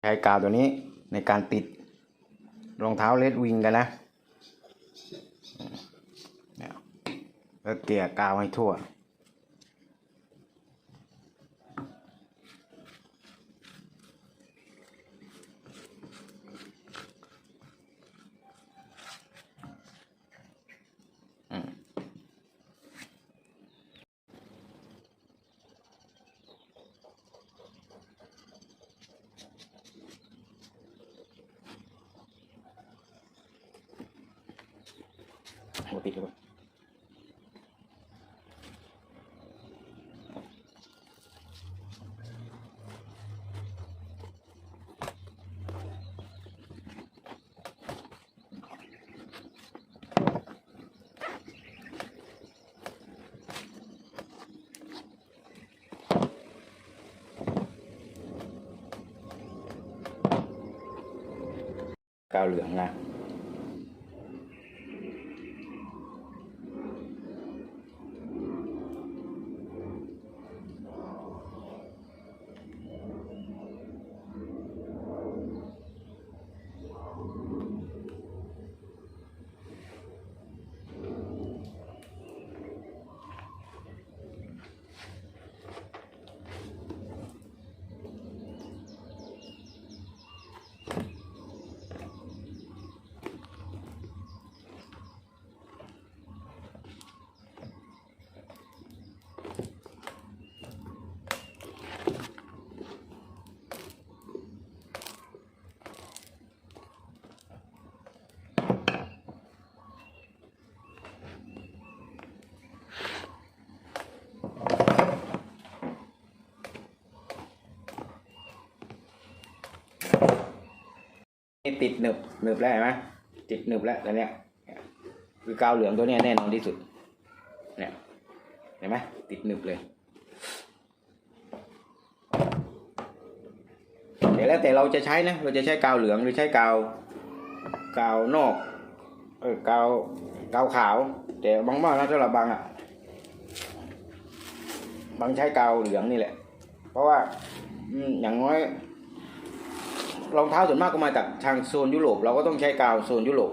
ใช้กาวตัวนี้ในการติดรองเท้าเลดวิงกันนะเนี่ยแล้วเกลี่ยกาวให้ทั่ว ปกติครับก นี่ติดหนึบหนึบแล้วเห็นไหมติดหนึบแล้วตอนเนี้ยคือกาวเหลืองตัวเนี้ยแน่นอนที่สุด เนี่ยเห็นไหมติดหนึบเลยแต่แล้วแต่เราจะใช้นะเราจะใช้กาวเหลืองหรือใช้กาวกาวนอกเออกาวกาวขาว แต่บางบ้านนะสำหรับบางอะบางใช้กาวเหลืองนี่แหละ เพราะว่าอย่างน้อย รองเท้าส่วนมากก็มาจากทางโซนยุโรป เราก็ต้องใช้กาวโซนยุโรป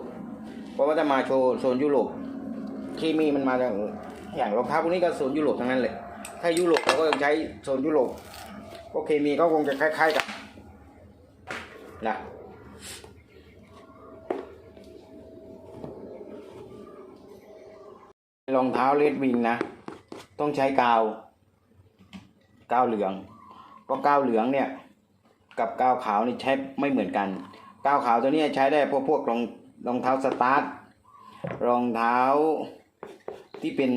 เพราะว่าถ้ามาโชว์โซนยุโรปเคมีมันมาจากอย่างรองเท้าพวกนี้ก็โซนยุโรปทั้งนั้นเลย ถ้ายุโรปเราก็ต้องใช้โซนยุโรปก็เคมีก็คงจะคล้าย ๆกันนะรองเท้าเลดวิงนะ ต้องใช้กาว กาวเหลือง เพราะกาวเหลืองเนี่ย กับกาวขาวนี่ใช้ไม่เหมือนกัน กาวขาวตัวนี้ใช้ได้พวกพวกรองรองเท้าสตาร์ทรองเท้าที่เป็น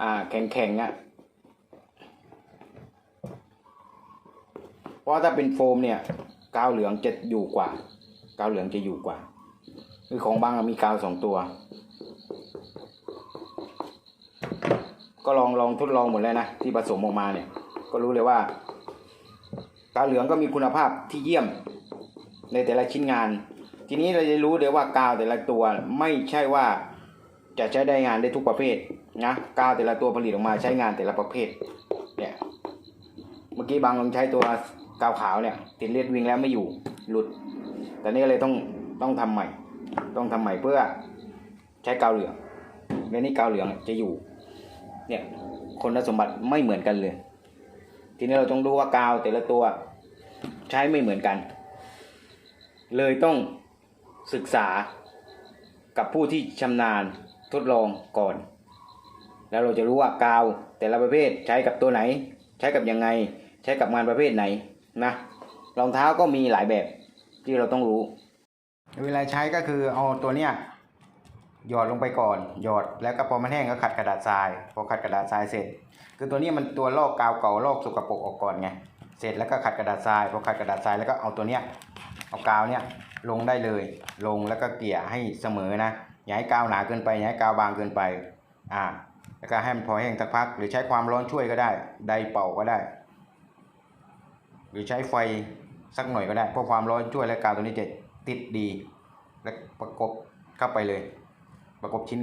อ่าแข็งแข็งอะ่ะเพราะถ้าเป็นโฟมเนี่ยกาวเหลืองจะอยู่กว่า กาวเหลืองจะอยู่กว่าคือของบางมีกาวสองตัว ก็ลองลองทดลองหมดแล้วนะที่ผสมออกมาเนี่ย ก็รู้เลยว่า กาวเหลืองก็มีคุณภาพที่เยี่ยมในแต่ละชิ้นงาน ทีนี้เราจะรู้เดี๋ยวว่ากาวแต่ละตัวไม่ใช่ว่าจะใช้ได้งานได้ทุกประเภทนะกาวแต่ละตัวผลิตออกมาใช้งานแต่ละประเภทเนี่ยเมื่อกี้บางลองใช้ตัวกาวขาวเนี่ยติดเลียดวิ่งแล้วไม่อยู่หลุดแต่นี่เลยต้องต้องทำใหม่ ต้องทำใหม่เพื่อใช้กาวเหลืองในนี้กาวเหลืองจะอยู่เนี่ยคุณสมบัติไม่เหมือนกันเลย ทีนี้เราต้องดูว่ากาวแต่ละตัวใช้ไม่เหมือนกัน เลยต้องศึกษากับผู้ที่ชำนาญทดลองก่อน แล้วเราจะรู้ว่ากาวแต่ละประเภทใช้กับตัวไหน ใช้กับยังไง ใช้กับงานประเภทไหนนะรองเท้าก็มีหลายแบบที่เราต้องรู้ เวลาใช้ก็คือเอาตัวเนี้ย หยอดลงไปก่อน หยอดแล้วก็พอมันแห้งก็ขัดกระดาษทราย พอขัดกระดาษทรายเสร็จ คือตัวนี้มันตัวลอกกาวเก่าลอกสกปรกออกก่อนไง เสร็จแล้วก็ขัดกระดาษทราย พอขัดกระดาษทรายแล้วก็เอาตัวเนี้ย เอากาวเนี้ยลงได้เลย ลงแล้วก็เกลี่ยให้เสมอนะ อย่าให้กาวหนาเกินไป อย่าให้กาวบางเกินไป อ่า แล้วก็ให้มันพอแห้งสักพัก หรือใช้ความร้อนช่วยก็ได้ ไดเป่าก็ได้ หรือใช้ไฟสักหน่อยก็ได้ เพราะความร้อนช่วยและกาวตัวนี้จะติดดี และประกบเข้าไปเลย ประกบชิ้